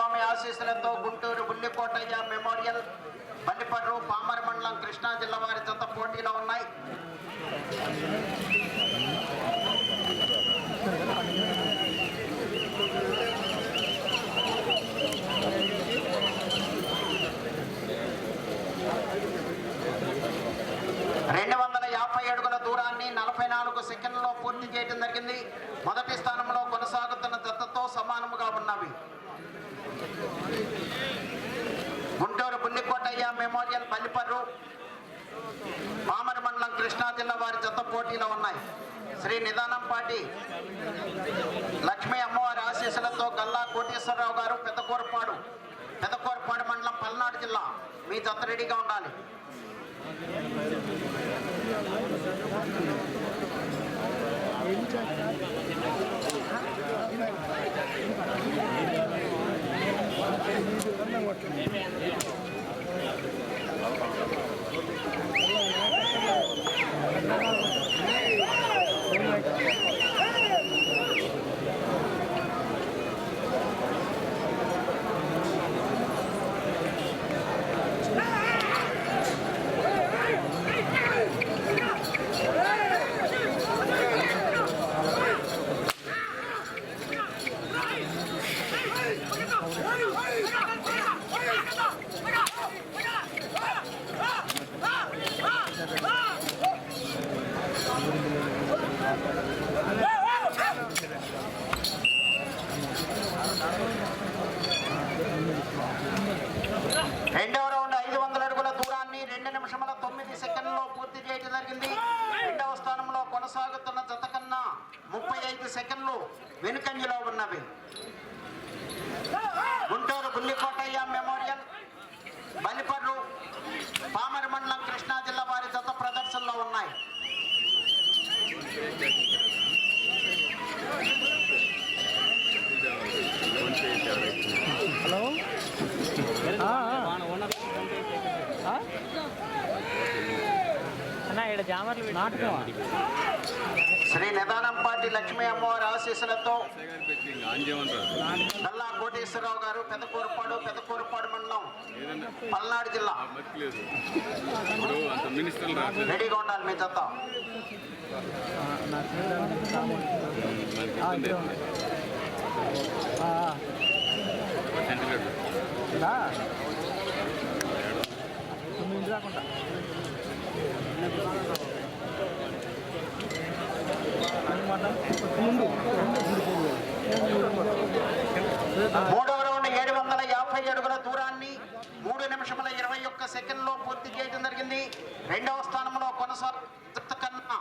స్వామి ఆశీస్సులతో గుంటూరు బుల్లికోటయ్య మెమోరియల్ బండిపడ్రు పామర మండలం కృష్ణా జిల్లా వారి జత పోటీలో ఉన్నాయి. రెండు వందల యాభై అడుగుల దూరాన్ని నలభై నాలుగు సెకండ్లలో పూర్తి చేయడం జరిగింది. మొదటి స్థానంలో కొనసాగుతున్న జతతో సమానముగా ఉన్నవి గుంటూరు బుల్లికోటయ్య పల్లిపర్రు పామర మండలం కృష్ణా జిల్లా వారి జత పోటీలో ఉన్నాయి. శ్రీ నిదానంపాటి లక్ష్మీ అమ్మవారి ఆశీస్సులతో గల్లా కోటేశ్వరరావు గారు పెద్దకూరపాడు పెద్దకూరపాడు మండలం పల్నాడు జిల్లా. మీ జత రెడీగా ఉండాలి రెండవ రౌండ్ ఐదు వందల అడుగుల దూరాన్ని రెండు నిమిషముల తొమ్మిది సెకండ్లలో పూర్తి చేయడం జరిగింది రెండవ స్థానంలో కొనసాగుతున్న జత కన్నా ముప్పై ఐదు సెకండ్లు వెనుకంజలో ఉన్నవి. గుంటూరు బుల్లికోటయ్య మెమోరియల్ బలిపర్రు పామర మండలం కృష్ణా జిల్లా వారి జత ప్రదర్శనలో ఉన్నాయి. హలో? అన్న ఇక్కడ జామర్లు నిదానంపాటి లక్ష్మీ అమ్మవారి ఆశీస్సులతో నల్లా కోటేశ్వరరావు గారు పెదకూరపాడు పెదకూరపాడు మండలం పల్నాడు జిల్లా. రెడీగా ఉండాలి మీ చెత్త రాకుండా మూడవ రౌండ్ ఏడు వందల యాభై అడుగుల దూరాన్ని మూడు నిమిషముల ఇరవై ఒక్క సెకండ్లో పూర్తి చేయడం జరిగింది. రెండవ స్థానంలో కొనసాగు కన్నా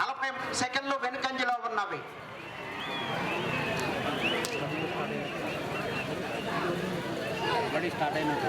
నలభై సెకండ్లు వెనుకంజలో ఉన్నవి. స్టార్ట్ అయినట్టు.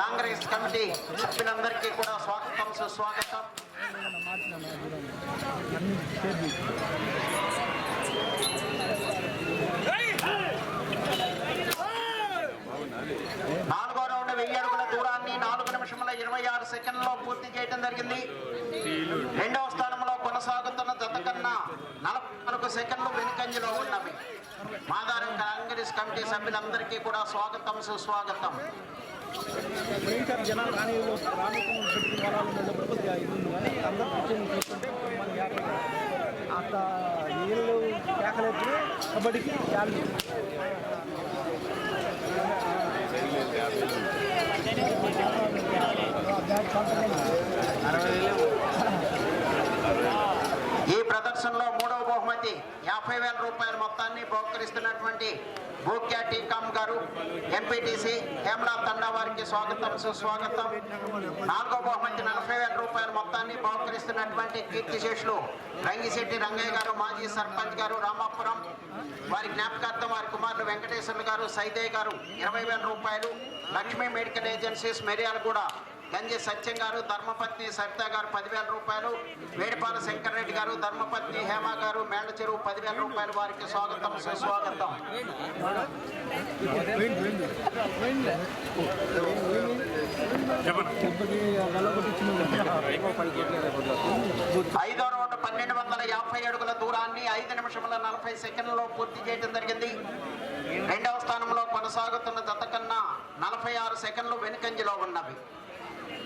కాంగ్రెస్ కమిటీ సభ్యులందరికీ కూడా స్వాగతం సుస్వాగతం. నాలుగో రౌండ్ వెయ్యి అడుగుల దూరాన్ని నాలుగు నిమిషముల ఇరవై ఆరు సెకండ్లో పూర్తి చేయడం జరిగింది. రెండవ స్థానంలో కొనసాగుతున్న జత కన్నా నలభై నాలుగు సెకండ్లు వెనుకంజలో ఉన్నవి. మాదారం కాంగ్రెస్ కమిటీ సభ్యులందరికీ కూడా స్వాగతం సుస్వాగతం. పోయినసారి జనాలు రాని రానుకున్న పెట్టుకున్న వాళ్ళు ఉన్నప్పుడు కొద్దిగా కానీ అందరూ కూర్చొని చూస్తుంటే మన అంత నీళ్ళు కేకలేదు కబడ్డీకి క్యాలు అరవై ప్రదర్శనలో మూడవ బహుమతి యాభై వేల రూపాయల మొత్తాన్ని బహుకరిస్తున్నటువంటి భూక్యా టీకామ్ గారు ఎంపీటీసీ హేమలా తండా వారికి స్వాగతం సుస్వాగతం. నాలుగో బహుమతి నలభై వేల రూపాయల మొత్తాన్ని బహుకరిస్తున్నటువంటి కీర్తిశేషులు రంగిశెట్టి రంగయ్య గారు మాజీ సర్పంచ్ గారు రామాపురం వారి జ్ఞాపకార్థం వారి కుమారులు వెంకటేశ్వర్లు గారు సైదయ్య గారు ఇరవై వేల రూపాయలు. లక్ష్మీ మెడికల్ ఏజెన్సీస్ మెరియాలగూడ గంజి సత్యం గారు ధర్మపత్ని సరిత గారు పదివేల రూపాయలు వేడిపాల శంకర్రెడ్డి గారు ధర్మపత్ని హేమ గారు మేళ్ళ చెరువు పదివేల రూపాయలు వారికి స్వాగతం సుస్వాగతం. ఐదో రోడ్డు పన్నెండు వందల యాభై అడుగుల దూరాన్ని ఐదు నిమిషముల నలభై సెకండ్లలో పూర్తి చేయడం జరిగింది. రెండవ స్థానంలో కొనసాగుతున్న జత కన్నా నలభై ఆరు సెకండ్లు వెనుకంజలో ఉన్నవి.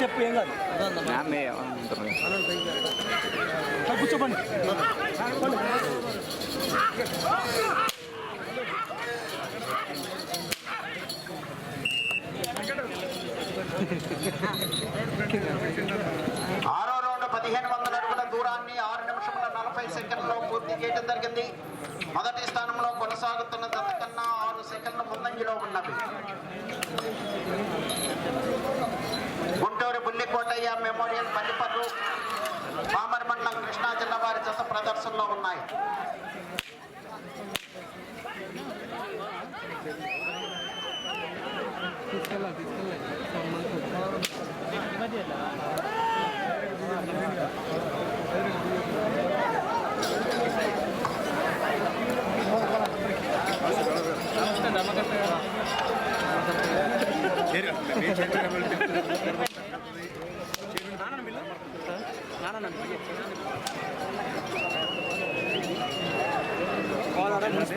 చెప్పు ఏం కాదు. కూర్చోపండి. ఆరో రౌండ్ పదిహేను వందల అడుగుల దూరాన్ని ఆరు నిమిషముల నలభై సెకండ్లలో పూర్తి చేయడం జరిగింది. మొదటి స్థానంలో కొనసాగుతున్న జత కన్నా ఆరు సెకండ్ల ముందంజలో ఉన్నవి కోటయ్య మెమోరియల్ పల్లిపర్రు పామర్ మండలం కృష్ణా జిల్లా వారి జత ప్రదర్శనలో ఉన్నాయి.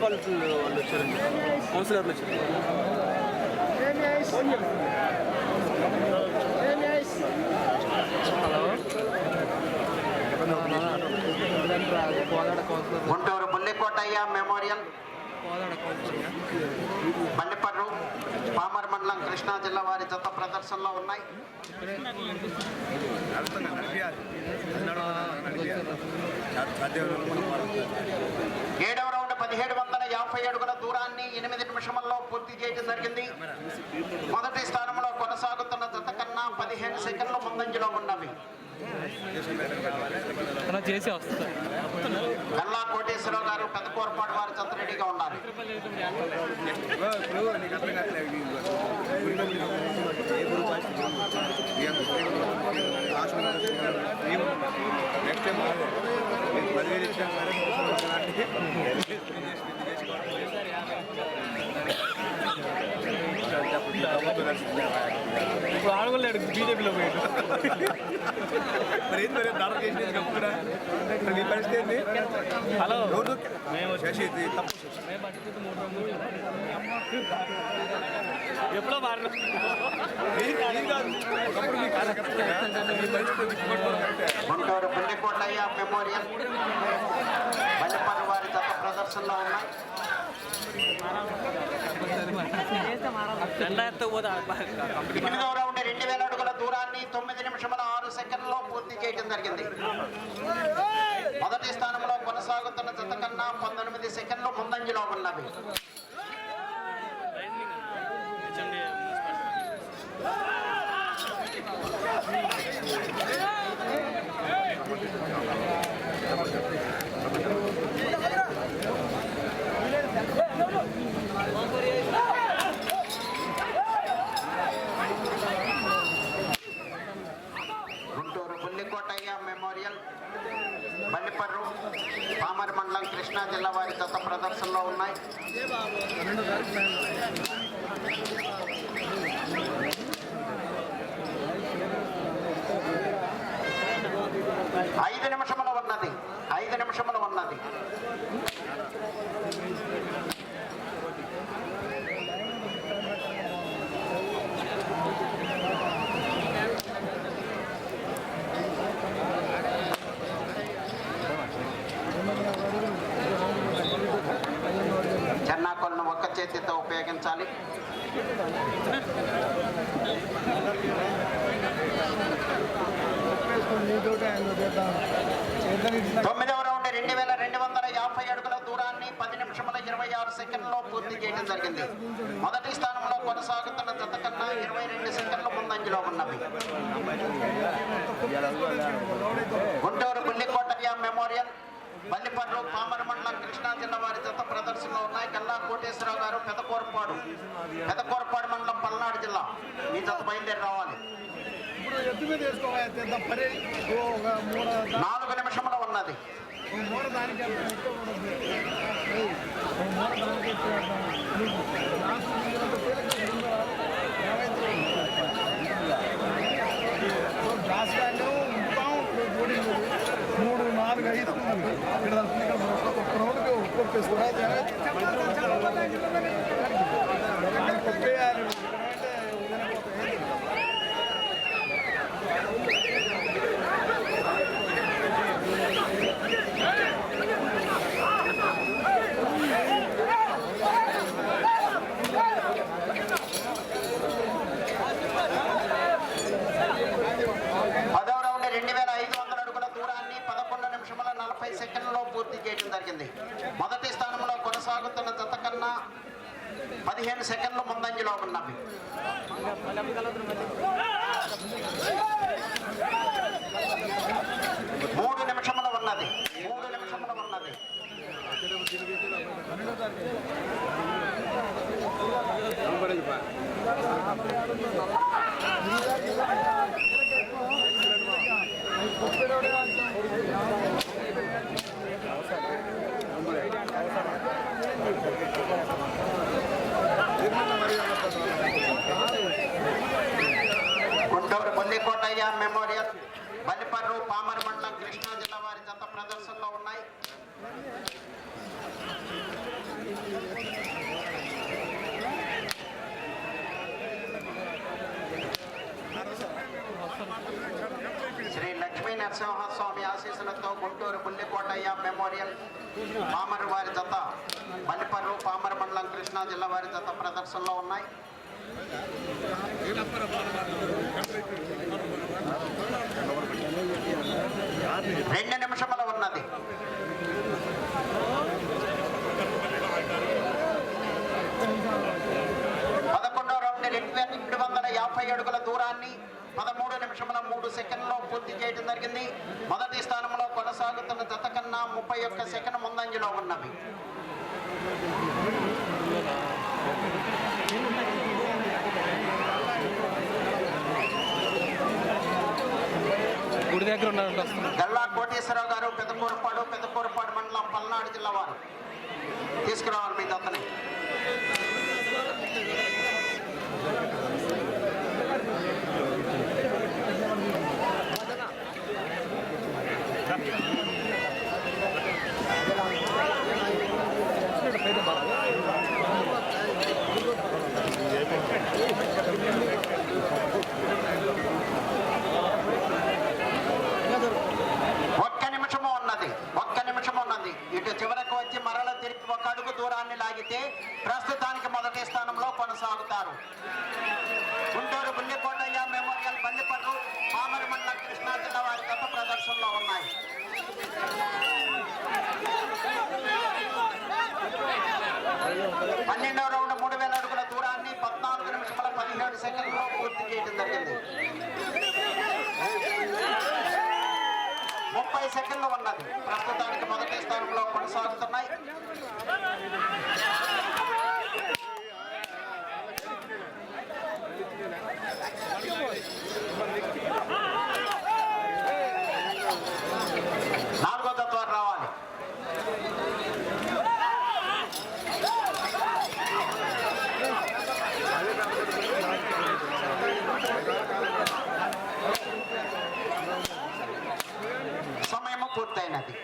కోలాడ వాళ్ళు వచ్చారండి కౌన్సిలర్లు వచ్చారు hello Guntur Bullikotaiah memorial. బండిపర్రు palmar మండలం కృష్ణా జిల్లా వారి జత ప్రదర్శనలో ఉన్నాయి. ఏడవ పదిహేడు వందల యాభై అడుగుల దూరాన్ని ఎనిమిది నిమిషముల్లో పూర్తి చేయడం జరిగింది మొదటి స్థానంలో కొనసాగుతున్న జత కన్నా పదిహేను సెకండ్ల ముందంజలో ఉన్నవి గల్లా కోటేశ్వరరావు గారు పెద్ద కోరపాటు వారి జత రెడీగా ఉన్నారు నెక్స్ట్ ఇప్పుడు ఆడగలేడు బీజేపీలో పోయాడు మరి ఏంటి మరి ధర చేసి చెప్తున్నా మరి నీ పరిస్థితి ఏంది? హలో. రోజు మేము శశి ఇది తప్పు ఎప్పుడో కరెక్టే. గుంటూరు బుల్లికోటయ్య మెమోరియల్. బండిపర్రు వారి జత ప్రదర్శనలో ఉన్నాయి. రెండాయిరతో రెండు వేల అడుగుల దూరాన్ని తొమ్మిది నిమిషముల ఆరు సెకండ్లో పూర్తి చేయడం జరిగింది మొదటి స్థానంలో కొనసాగుతున్న జత కన్నా పంతొమ్మిది సెకండ్లు ముందంజలో ఉన్నవి గుంటూరు బుల్లికోటయ్య మెమోరియల్ బండిపర్రు పామర్ మండలం కృష్ణా జిల్లా వారి గత ప్రదర్శనలో ఉన్నాయి ఐదు నిమిషముల ఉన్నది ఐదు నిమిషముల ఉన్నది చేతితో ఉపయోగించాలి. తొమ్మిదవ రౌండ్ రెండు వేల రెండు వందల యాభై అడుగుల దూరాన్ని పది నిమిషముల ఇరవై ఆరు సెకండ్లో పూర్తి చేయడం జరిగింది. మొదటి స్థానంలో కొనసాగుతున్న జత కన్నా ఇరవై రెండు సెకండ్ల ముందంజలో ఉన్నవి. గుంటూరు బుల్లికోటయ్య మెమోరియల్ బల్లిపర్రు పామర మండలం కృష్ణా జిల్లా వారి జత ప్రదర్శనలో ఉన్నాయి. కల్లా కోటేశ్వరరావు గారు పెదకూరపాడు. పెదకూరపాడు మండలం పల్నాడు జిల్లా. మీ జత బయలుదేరి రావాలి. నాలుగు ఎత్తు ఉన్నది. వేసుకోవాలి చేద్దాం పని ఓ ఒక మూడు దా- నాలుగు నిమిషముల ఉన్నది ఓ మూడు దానికి ఎంత ఎక్కువ ఉండదు. ఏయ్, ఓ మూడు దానికి ఎక్కువ వేద్దాం. నీకు లాస్ట్ మిగిలినంత తేలిక ఉందా? ఏమైంది? ఓ గ్లాస్ కానీ బాగుంటుంది బోర్డింగ్ మూడు నాలుగు ఐదు ఉన్నది. ఇక్కడ వస్తుంది, ఇక్కడ ఒక్క- ఒక్క రౌండ్కి ఒక్కొక్క వేసుకోవాలి. అది ఏమైంది? ఇక్కడ కొట్టేయాలి. ఇక్కడ అంటే ఉదయం పోతే ఏంది? పదవ రౌండ్ రెండు వేల ఐదు వందల అడుగుల దూరాన్ని పదకొండు నిమిషముల నలభై సెకండ్లలో పూర్తి చేయడం జరిగింది మొదటి స్థానంలో కొనసాగుతున్న జత కన్నా పదిహేను సెకండ్లు ముందంజలో ఉన్నవి మూడు నిమిషముల ఉన్నది మూడు నిమిషముల ఉన్నది గుంటూరు బొల్లికోటయ్య మెమోరియల్ బల్లిపర్రు పామర మండలం కృష్ణా జిల్లా వారి జత ప్రదర్శనలో ఉన్నాయి. శ్రీ లక్ష్మీ నరసింహస్వామి ఆశీస్సులతో గుంటూరు బుల్లికోటయ్య మెమోరియల్ పామర్ వారి జత బల్లిపర్రు పామర మండలం కృష్ణా జిల్లా వారి జత ప్రదర్శనలో ఉన్నాయి. రెండు నిమిషముల ఉన్నది. పదకొండో రౌండ్ రెండు వేల రెండు వందల యాభై అడుగుల దూరాన్ని పదమూడు నిమిషముల మూడు సెకండ్లో పూర్తి చేయడం జరిగింది. మొదటి స్థానంలో కొనసాగుతున్న జత కన్నా ముప్పై ఒక్క సెకండ్ ముందంజలో ఉన్నవి. గుడి దగ్గర ఉన్నారంట కోటేశ్వరరావు గారు పెదకూరపాడు పెదకూరపాడు మండలం పల్నాడు జిల్లా వారు. తీసుకురావాలి మీ దత్తని ఒక్క నిమిషము ఉన్నది ఒక్క నిమిషము ఉన్నది ఇటు చివరకు వచ్చి మరల తిరిగి ఒక అడుగు దూరాన్ని లాగితే ప్రస్తుతానికి మొదటి స్థానంలో కొనసాగుతారు గుంటూరు బుల్లికోటయ్య మెమోరియల్ బల్లిపట్టు పామరి మండలం కృష్ణా జిల్లా వారి గత ప్రదర్శనలో ఉన్నాయి పన్నెండవ రౌండ్ మూడు వేల అడుగుల దూరాన్ని పద్నాలుగు నిమిషముల పదిహేడు సెకండ్లో పూర్తి చేయడం జరిగింది ముప్పై సెకండ్లు ఉన్నది ప్రస్తుతానికి మొదటి స్థానంలో కొనసాగుతున్నాయి. నాలుగో తత్వాలు రావాలి. సమయము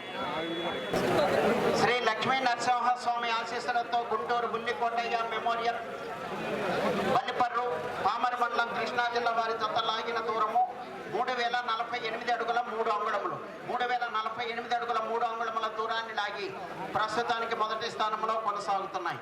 శ్రీ లక్ష్మీ నరసింహస్వామి ఆశీస్సులతో గుంటూరు బుల్లికోటయ్య మెమోరియల్ బల్లిపర్రు పామర మండలం కృష్ణా జిల్లా వారి జత లాగిన దూరము మూడు వేల నలభై ఎనిమిది అడుగుల మూడు అంగుళములు. మూడు వేల నలభై ఎనిమిది అడుగుల మూడు అంగుళముల దూరాన్ని లాగి ప్రస్తుతానికి మొదటి స్థానంలో కొనసాగుతున్నాయి.